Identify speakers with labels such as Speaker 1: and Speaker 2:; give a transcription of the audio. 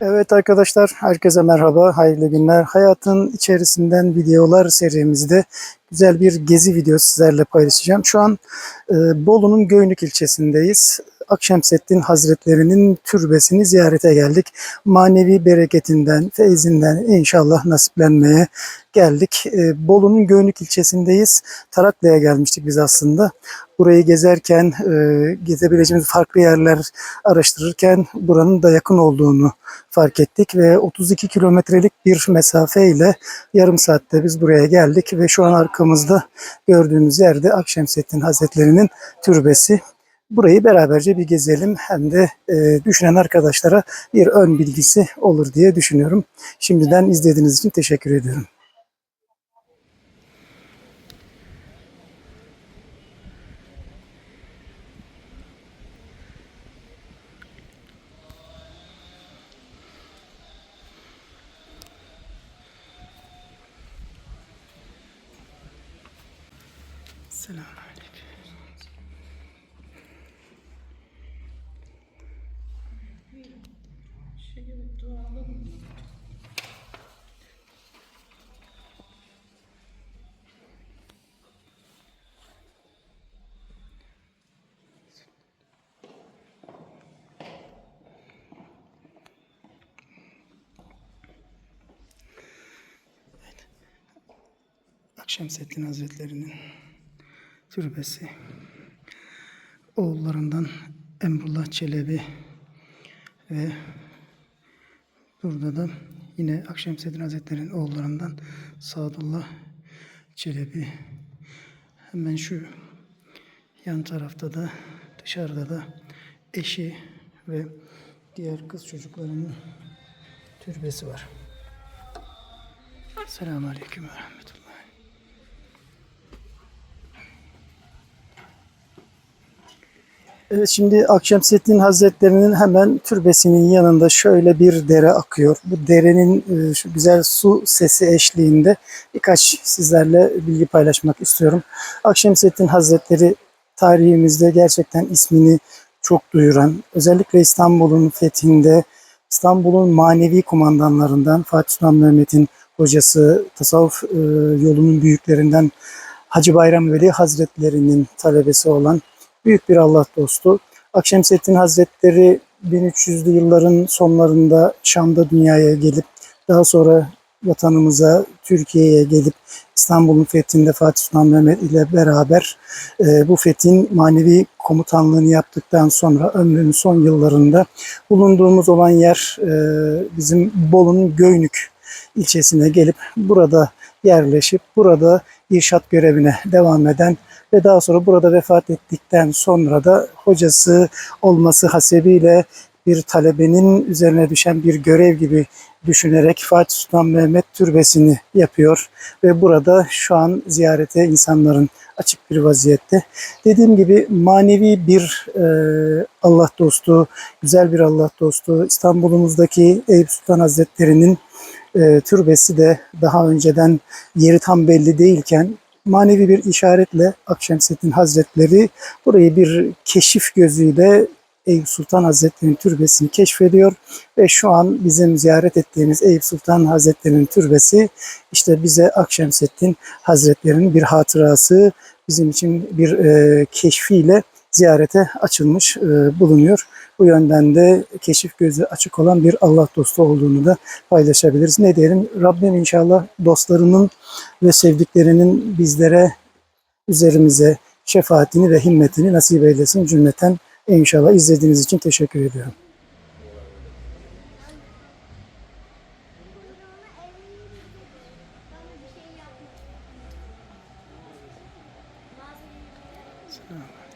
Speaker 1: Evet arkadaşlar, herkese merhaba, hayırlı günler. Hayatın içerisinden videolar serimizde güzel bir gezi videosu sizlerle paylaşacağım. Şu an e, Bolu'nun Göynük ilçesindeyiz. Akşemseddin Hazretlerinin türbesini ziyarete geldik. Manevi bereketinden, feyzinden inşallah nasiplenmeye geldik. E, Bolu'nun Göynük ilçesindeyiz. Taraklı'ya gelmiştik biz aslında. Burayı gezerken, e, gezebileceğimiz farklı yerler araştırırken buranın da yakın olduğunu fark ettik ve 32 kilometrelik bir mesafe ile yarım saatte biz buraya geldik ve şu an arkamızda gördüğünüz yerde Akşemseddin Hazretleri'nin türbesi. Burayı beraberce bir gezelim hem de e, düşünen arkadaşlara bir ön bilgisi olur diye düşünüyorum. Şimdiden izlediğiniz için teşekkür ediyorum. Selamünaleyküm. Akşemseddin Hazretleri'nin türbesi. Oğullarından Emrullah Çelebi ve burada da yine Akşemseddin Hazretleri'nin oğullarından Sadullah Çelebi. Hemen şu yan tarafta da dışarıda da eşi ve diğer kız çocuklarının türbesi var. Selamun Aleyküm ve Rahmetullah. Evet şimdi Akşemseddin Hazretleri'nin hemen türbesinin yanında şöyle bir dere akıyor. Bu derenin e, şu güzel su sesi eşliğinde birkaç sizlerle bilgi paylaşmak istiyorum. Akşemseddin Hazretleri tarihimizde gerçekten ismini çok duyuran, özellikle İstanbul'un fethinde, İstanbul'un manevi kumandanlarından Fatih Sultan Mehmet'in hocası, tasavvuf e, yolunun büyüklerinden Hacı Bayram Veli Hazretleri'nin talebesi olan büyük bir Allah dostu. Akşemseddin Hazretleri 1300'lü yılların sonlarında Şam'da dünyaya gelip daha sonra vatanımıza, Türkiye'ye gelip İstanbul'un fethinde Fatih Sultan Mehmet ile beraber e, bu fethin manevi komutanlığını yaptıktan sonra ömrünün son yıllarında bulunduğumuz olan yer e, bizim Bolu'nun Göynük ilçesine gelip burada yerleşip burada irşat görevine devam eden ve daha sonra burada vefat ettikten sonra da hocası olması hasebiyle bir talebenin üzerine düşen bir görev gibi düşünerek Fatih Sultan Mehmet Türbesi'ni yapıyor ve burada şu an ziyarete insanların açık bir vaziyette. Dediğim gibi manevi bir e, Allah dostu, güzel bir Allah dostu. İstanbul'umuzdaki Eyüp Sultan Hazretleri'nin e, türbesi de daha önceden yeri tam belli değilken manevi bir işaretle Akşemseddin Hazretleri burayı bir keşif gözüyle Eyüp Sultan Hazretleri'nin türbesini keşfediyor ve şu an bizim ziyaret ettiğimiz Eyüp Sultan Hazretleri'nin türbesi işte bize Akşemseddin Hazretleri'nin bir hatırası bizim için bir e, keşfiyle ziyarete açılmış e, bulunuyor. Bu yönden de keşif gözü açık olan bir Allah dostu olduğunu da paylaşabiliriz. Ne diyelim Rabbim inşallah dostlarının ve sevdiklerinin bizlere, üzerimize şefaatini ve himmetini nasip eylesin cümleten. İnşallah izlediğiniz için teşekkür ediyorum. Yeah.